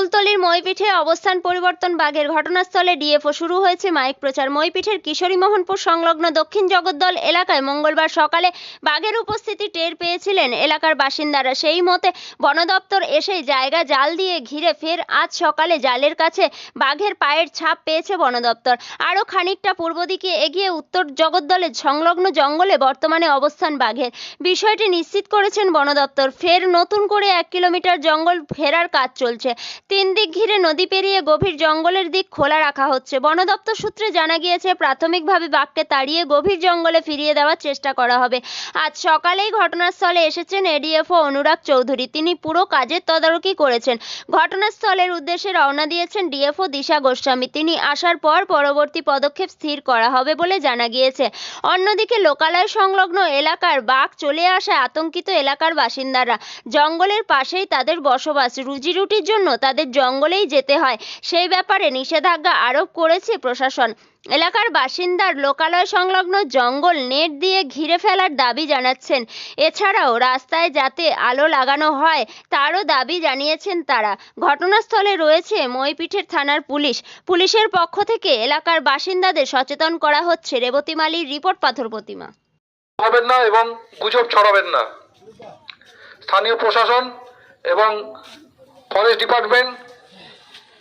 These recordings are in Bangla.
ফুলতলির মইপিঠে অবস্থান পরিবর্তন বাঘের ঘটনাস্থলে ডিএফও শুরু হয়েছে। মাইক প্রচার মইপিঠের কিশোরী মোহনপুর সংলগ্ন দক্ষিণ জগদ্দল এলাকায় মঙ্গলবার সকালে বাঘের উপস্থিতি টের পেয়েছিলেন। এলাকার বাসিন্দারা সেই মতে বন দপ্তর এসেই জায়গা জাল দিয়ে ঘিরে ফের আজ সকালে জালের কাছে বাঘের পায়ের ছাপ পেয়েছে বন দপ্তর আরও খানিকটা পূর্ব দিকে এগিয়ে উত্তর জগদ্দলের সংলগ্ন জঙ্গলে বর্তমানে অবস্থান বাঘের। বিষয়টি নিশ্চিত করেছেন বন দপ্তর ফের নতুন করে এক কিলোমিটার জঙ্গল ফেরার কাজ চলছে। তিন দিক ঘিরে নদী পেরিয়ে গভীর জঙ্গলের দিক খোলা রাখা হচ্ছে। বন দপ্তর সূত্রে জানা গিয়েছে, প্রাথমিকভাবে বাঘকে তাড়িয়ে গভীর জঙ্গলে ফিরিয়ে দেওয়ার চেষ্টা করা হবে। আজ সকালেই ঘটনাস্থলে এসেছেন এডিএফও অনুরাগ চৌধুরী। তিনি পুরো কাজের তদারকি করেছেন। ঘটনাস্থলের উদ্দেশ্যে রওনা দিয়েছেন ডিএফও দিশা গোস্বামী। তিনি আসার পর পরবর্তী পদক্ষেপ স্থির করা হবে বলে জানা গিয়েছে। অন্যদিকে লোকালয় সংলগ্ন এলাকার বাঘ চলে আসায় আতঙ্কিত এলাকার বাসিন্দারা। জঙ্গলের পাশেই তাদের বসবাস। রুজি রুটির জন্য তাদের জঙ্গলেই যেতে হয়। সেই ব্যাপারে নিষেধাজ্ঞা আরোপ করেছে প্রশাসন। এলাকার বাসিন্দার লোকালয় সংলগ্ন জঙ্গল নেট দিয়ে ঘিরে ফেলার দাবি জানাচ্ছেন। এছাড়াও রাস্তায় যাতে আলো লাগানো হয়, তারও দাবি জানিয়েছেন তারা। ঘটনাস্থলে রয়েছে মইপিঠের থানার পুলিশ। পুলিশের পক্ষ থেকে এলাকার বাসিন্দাদের সচেতন করা হচ্ছে। রেবতী মালির রিপোর্ট পাথর প্রতিমা। হবেন না এবং গুজব ছড়াবেন না। স্থানীয় প্রশাসন এবং ফরেস্ট ডিপার্টমেন্ট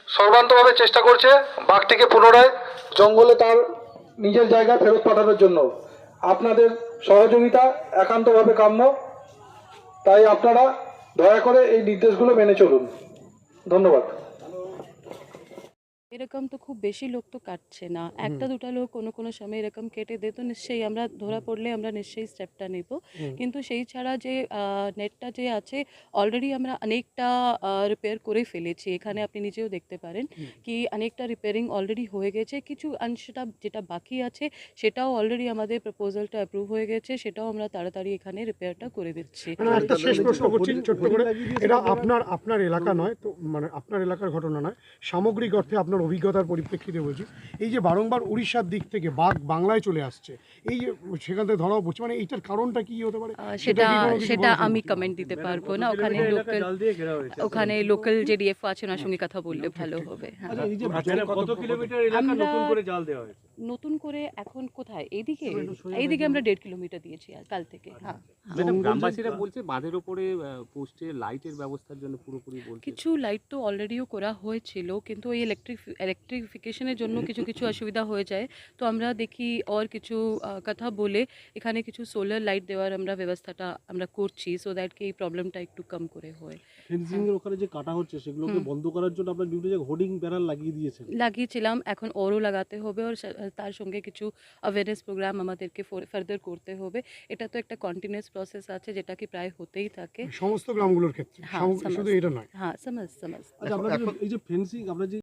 সর্বান্তভাবে চেষ্টা করছে বাঘটিকে পুনরায় জঙ্গলে তার নিজের জায়গায় ফেরত পাঠানোর জন্য। আপনাদের সহযোগিতা একান্তভাবে কাম্য। তাই আপনারা দয়া করে এই নির্দেশগুলো মেনে চলুন। ধন্যবাদ। এরকম তো খুব বেশি লোক তো কাটছে না। একটা দুটা লোক কোনো কোনো সময় এরকম কেটে দে তো নিশ্চয়ই আমরা ধরা পড়লে আমরা নিশ্চয়ই স্টেপটা নেব। কিন্তু সেই ছাড়া যে নেটটা যে আছে অলরেডি আমরা অনেকটা রিপেয়ার করে ফেলেছি। এখানে আপনি নিজেও দেখতে পারেন কি অনেকটা রিপেয়ারিং অলরেডি হয়ে গেছে। কিছু অংশটা যেটা বাকি আছে সেটাও অলরেডি আমাদের প্রপোজালটা অ্যাপ্রুভ হয়ে গেছে। সেটাও আমরা তাড়াতাড়ি এখানে রিপেয়ারটা করে দিচ্ছি। একটা শেষ প্রশ্ন করছি ছোট্ট করে। এটা আপনার আপনার এলাকা নয় তো মানে আপনার এলাকার ঘটনা নয়। সামগ্রিক অর্থে আপনার অভিজ্ঞতার পরিপ্রেক্ষিতে বলছি এই যে বারংবার উড়িষ্যার দিক থেকে বাঘ বাংলায় চলে আসছে এই যে সেখান থেকে ধরাও পড়ছে মানে এইটার কারণটা কি হতে পারে? সেটা সেটা আমি কমেন্ট দিতে পারব না ওখানে লোকাল ওখানে লোকাল যে ডিএফ আছে ওনার সঙ্গে কথা বললে ভালো হবে হ্যাঁ। কত কিলোমিটার এলাকা আমরা- নতুন করে জাল দেওয়া হয়েছে? নতুন করে এখন কোথায়? এইদিকে এইদিকে আমরা দেড় কিলোমিটার দিয়েছি আর কাল থেকে হ্যাঁ। ম্যাডাম গ্রামবাসীরা বলছে বাঁধের ওপরে পোস্টে লাইটের ব্যবস্থার জন্য পুরোপুরি বলছে। কিছু লাইট তো অলরেডিও করা হয়েছিল কিন্তু ওই ইলেকট্রিক ইলেকট্রিফিকেশনের জন্য কিছু কিছু অসুবিধা হয়ে যায়। তো আমরা দেখি আর কিছু কথা বলে এখানে কিছু সোলার লাইট দেওয়ার আমরা ব্যবস্থাটা আমরা করছি সো দ্যাট কি এই প্রবলেমটা একটু কম করে হয়। ফেন্সিং এর ওখানে যে কাটা হচ্ছে সেগুলোকে বন্ধ করার জন্য আপনার বিভিন্ন জায়গায় হোর্ডিং ব্যানার লাগিয়ে দিয়েছেন। লাগিয়েছিলাম এখন ওরও লাগাতে হবে আর তার সঙ্গে কিছু অ্যাওয়ারনেস প্রোগ্রাম আমাদেরকে ফার্দার করতে হবে। এটা তো একটা কন্টিনিউস প্রসেস আছে যেটা কি প্রায় হতেই থাকে। সমস্ত গ্রামগুলোর ক্ষেত্রে। হ্যাঁ। শুধু এটা নয়। হ্যাঁ সমাজ সমাজ আচ্ছা এই যে ফেন্সিং আমরা যে